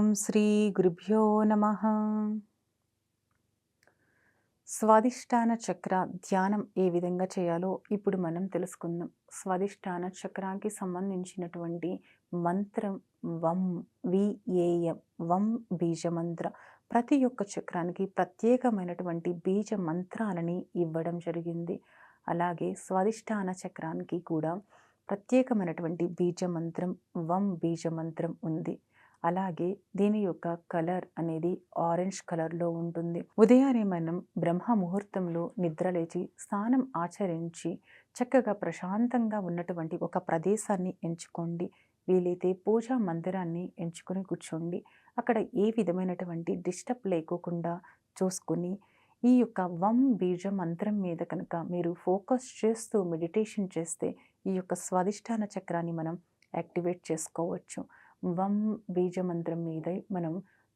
ఓం శ్రీ గురుభ్యో నమ. స్వాదిష్టాన చక్ర ధ్యానం ఏ విధంగా చేయాలో ఇప్పుడు మనం తెలుసుకుందాం. స్వాదిష్టాన చక్రానికి సంబంధించినటువంటి మంత్రం వం విఏఎం వం బీజ మంత్ర ప్రతి ఒక్క చక్రానికి ప్రత్యేకమైనటువంటి బీజ మంత్రాలని ఇవ్వడం జరిగింది. అలాగే స్వాదిష్టాన చక్రానికి కూడా ప్రత్యేకమైనటువంటి బీజ మంత్రం వం బీజ మంత్రం ఉంది. అలాగే దీని యొక్క కలర్ అనేది ఆరెంజ్ కలర్లో ఉంటుంది. ఉదయాన్నే మనం బ్రహ్మ ముహూర్తంలో నిద్రలేచి స్నానం ఆచరించి చక్కగా ప్రశాంతంగా ఉన్నటువంటి ఒక ప్రదేశాన్ని ఎంచుకోండి. వీలైతే పూజా మందిరాన్ని ఎంచుకొని కూర్చోండి. అక్కడ ఏ విధమైనటువంటి డిస్టర్బ్ లేకోకుండా చూసుకొని ఈ యొక్క వం బీజ మంత్రం మీద కనుక మీరు ఫోకస్ చేస్తూ మెడిటేషన్ చేస్తే ఈ యొక్క స్వాదిష్టాన చక్రాన్ని మనం యాక్టివేట్ చేసుకోవచ్చు. వం బీజ మంత్రం మీద మనం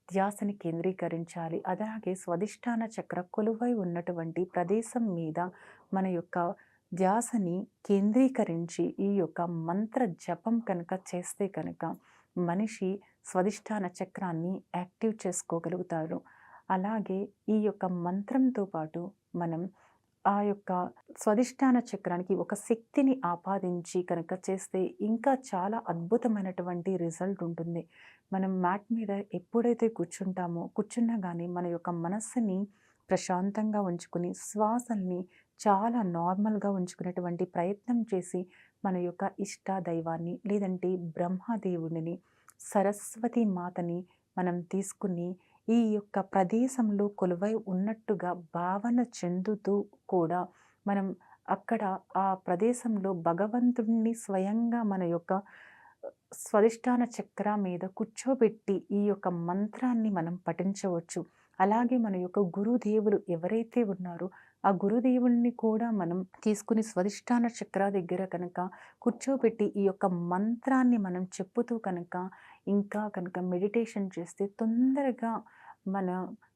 ధ్యాసని కేంద్రీకరించాలి. అలాగే స్వధిష్టాన చక్ర కొలువై ఉన్నటువంటి ప్రదేశం మీద మన యొక్క ధ్యాసని కేంద్రీకరించి ఈ యొక్క మంత్ర జపం కనుక చేస్తే కనుక మనిషి స్వధిష్టాన చక్రాన్ని యాక్టివ్ చేసుకోగలుగుతారు అలాగే ఈ యొక్క మంత్రంతో పాటు మనం ఆ యొక్క స్వధిష్టాన చక్రానికి ఒక శక్తిని ఆపాదించి కనుక చేస్తే ఇంకా చాలా అద్భుతమైనటువంటి రిజల్ట్ ఉంటుంది. మనం మ్యాట్ మీద ఎప్పుడైతే కూర్చుంటామో కూర్చున్నా కానీ మన యొక్క మనస్సుని ప్రశాంతంగా ఉంచుకుని శ్వాసల్ని చాలా నార్మల్గా ఉంచుకునేటువంటి ప్రయత్నం చేసి మన యొక్క ఇష్ట దైవాన్ని లేదంటే బ్రహ్మదేవుడిని సరస్వతి మాతని మనం తీసుకుని ఈ యొక్క ప్రదేశంలో కొలువై ఉన్నట్టుగా భావన చెందుతూ కూడా మనం అక్కడ ఆ ప్రదేశంలో భగవంతుణ్ణి స్వయంగా మన యొక్క స్వధిష్టాన చక్ర మీద కూర్చోబెట్టి ఈ యొక్క మంత్రాన్ని మనం పఠించవచ్చు. అలాగే మన యొక్క గురుదేవులు ఎవరైతే ఉన్నారో ఆ గురుదేవుల్ని కూడా మనం తీసుకుని స్వధిష్టాన చక్ర దగ్గర కనుక కూర్చోబెట్టి ఈ యొక్క మంత్రాన్ని మనం చెప్పుతూ కనుక ఇంకా కనుక మెడిటేషన్ చేస్తే తొందరగా మన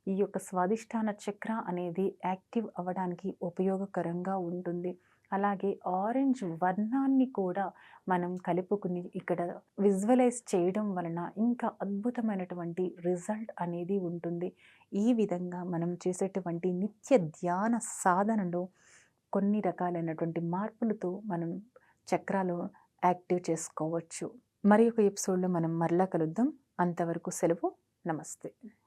ఈ యొక్క స్వాదిష్టాన చక్ర అనేది యాక్టివ్ అవ్వడానికి ఉపయోగకరంగా ఉంటుంది. అలాగే ఆరెంజ్ వర్ణాన్ని కూడా మనం కలుపుకుని ఇక్కడ విజువలైజ్ చేయడం వలన ఇంకా అద్భుతమైనటువంటి రిజల్ట్ అనేది ఉంటుంది. ఈ విధంగా మనం చేసేటువంటి నిత్య ధ్యాన సాధనలో కొన్ని రకాలైనటువంటి మార్పులతో మనం చక్రాలు యాక్టివ్ చేసుకోవచ్చు. మరి ఒక ఎపిసోడ్లో మనం మరలా కలుద్దాం. అంతవరకు సెలవు. నమస్తే.